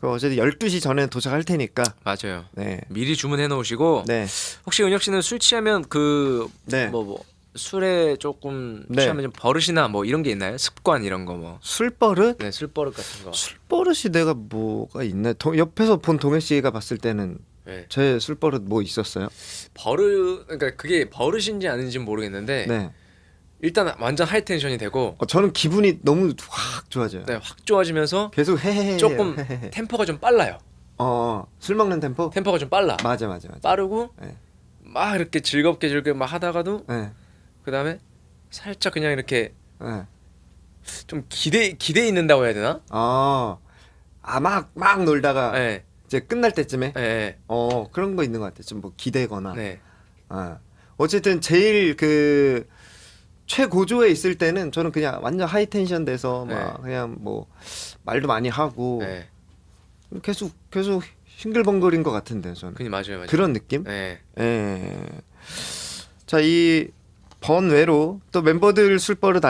그 어쨌든 12시 전에 도착할 테니까. 맞아요. 네. 미리 주문해 놓으시고 네. 혹시 은혁 씨는 술 취하면 그 네. 뭐, 뭐 술에 조금 네. 취하면 좀 버릇이나 뭐 이런 게 있나요? 습관 이런 거 뭐. 술버릇? 네, 술 버릇 같은 거. 술버릇이 내가 뭐가 있나? 도, 옆에서 본 동해 씨가 봤을 때는 네. 제 술버릇 뭐 있었어요? 버릇 그러니까 그게 버릇인지 아닌지 는 모르겠는데 네. 일단 완전 하이 텐션이 되고 어, 저는 기분이 너무 확 좋아져요. 네, 확 좋아지면서 계속 헤헤헤. 조금 헤헤헤. 템포가 좀 빨라요. 어, 술 먹는 템포? 템포가 좀 빨라. 맞아, 맞아, 맞아. 빠르고 네. 막 이렇게 즐겁게 즐겁게 막 하다가도 네. 그 다음에 살짝 그냥 이렇게 네. 좀 기대 기대 있는다고 해야 되나? 어. 아, 막, 막 놀다가 네. 이제 끝날 때쯤에 네. 어, 그런 거 있는 것 같아. 좀뭐 기대거나. 네. 어. 어쨌든 제일 그 최고조에 있을 때는 저는 그냥 완전 하이 텐션 돼서 막 네. 그냥 뭐 말도 많이 하고 네. 계속 계속 싱글벙글인 것 같은데 저는 그니 맞아요, 맞아요. 그런 느낌? 네. 예. 자, 이 번외로 또 멤버들 술버릇